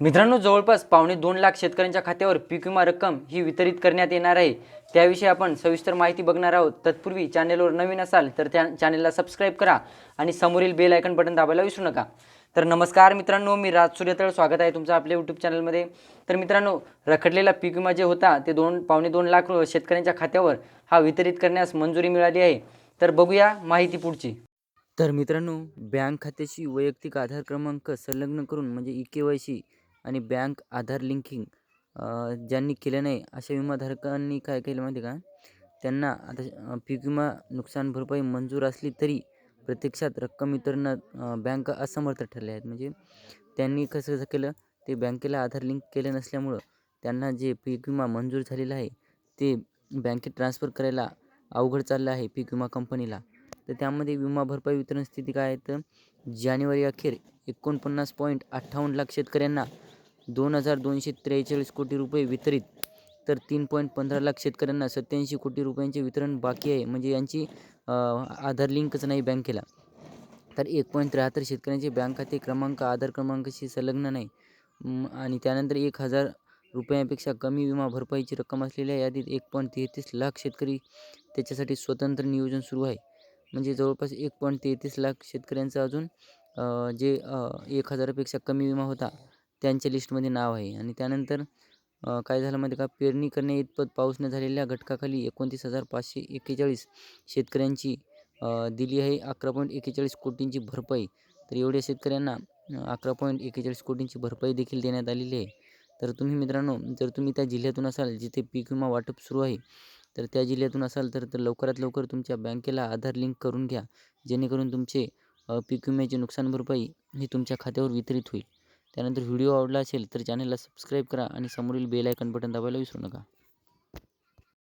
मित्रांनो जवळपास पावणे दोन लाख शेतकऱ्यांच्या खात्यावर पीक विमा रक्कम ही वितरित करण्यात येणार आहे. त्याविषयी आपण सविस्तर माहिती बघणार आहोत. तत्पूर्वी चॅनेलवर नवीन असाल तर त्या चॅनेलला सबस्क्राईब करा आणि समोरील बेल आयकन बटन दाबायला विसरू नका. तर नमस्कार मित्रांनो मी राज सूर्यतळ. स्वागत आहे तुमचं आपल्या यूट्यूब चॅनलमध्ये. तर मित्रांनो रखडलेला पीक विमा जे होता ते दोन पावणे दोन लाख शेतकऱ्यांच्या खात्यावर हा वितरित करण्यास मंजुरी मिळाली आहे. तर बघूया माहिती पुढची. तर मित्रांनो बँक खात्याशी वैयक्तिक आधार क्रमांक संलग्न करून म्हणजे ई के वाय सी आणि बँक आधार लिंकिंग ज्यांनी केलं नाही अशा विमाधारकांनी काय केलं माहिती आहे का? त्यांना आता पीक विमा नुकसान भरपाई मंजूर असली तरी प्रत्यक्षात रक्कम वितरणात बँक असमर्थ ठरले आहेत. म्हणजे त्यांनी कसं कसं केलं? ते बँकेला आधार लिंक केलं नसल्यामुळं त्यांना जे पीक विमा मंजूर झालेला आहे ते बँकेत ट्रान्सफर करायला अवघड चाललं आहे पीक विमा कंपनीला. तर त्यामध्ये विमा भरपाई वितरण स्थिती काय आहे? तर जानेवारी अखेर एकोणपन्नास पॉईंट अठ्ठावन्न लाख शेतकऱ्यांना दोन हजार दोनशे त्रेचाळीस कोटी रुपये वितरित तर तीन पॉईंट पंधरा लाख शेतकऱ्यांना सत्याऐंशी कोटी रुपयांचे वितरण बाकी आहे. म्हणजे यांची आधार लिंकच नाही बँकेला. तर एक पॉईंट त्र्याहत्तर शेतकऱ्यांचे बँक खाते क्रमांक आधार क्रमांकाशी संलग्न नाही. आणि त्यानंतर एक हजार रुपयांपेक्षा कमी विमा भरपाईची रक्कम असलेल्या यादीत एक पॉईंट तेहतीस लाख शेतकरी त्याच्यासाठी स्वतंत्र नियोजन सुरू आहे. म्हणजे जवळपास एक पॉईंट तेहतीस लाख शेतकऱ्यांचं अजून जे एक हजारापेक्षा कमी विमा होता त्यांच्या लिस्टमध्ये नाव आहे. आणि त्यानंतर काय झालं माहिती आहे का? पेरणी करण्या इतपत पाऊस न झालेल्या घटकाखाली एकोणतीस हजार पाचशे एक्केचाळीस शेतकऱ्यांची दिली आहे. अकरा पॉईंट एक्केचाळीस कोटींची भरपाई. तर एवढ्या शेतकऱ्यांना अकरा पॉईंट एक्केचाळीस कोटींची भरपाई देखील देण्यात आलेली आहे. तर तुम्ही मित्रांनो जर तुम्ही त्या जिल्ह्यातून असाल जिथे पीक विमा वाटप सुरू आहे तर त्या जिल्ह्यातून असाल तर तर लवकरात लवकर तुमच्या बँकेला आधार लिंक करून घ्या. जेणेकरून तुमचे पीक विम्याची नुकसान भरपाई ही तुमच्या खात्यावर वितरित होईल. त्यानंतर व्हिडिओ आवडला असेल तर चॅनलला सबस्क्राईब करा आणि समोरील बेल आयकन बटन दाबायला विसरू नका.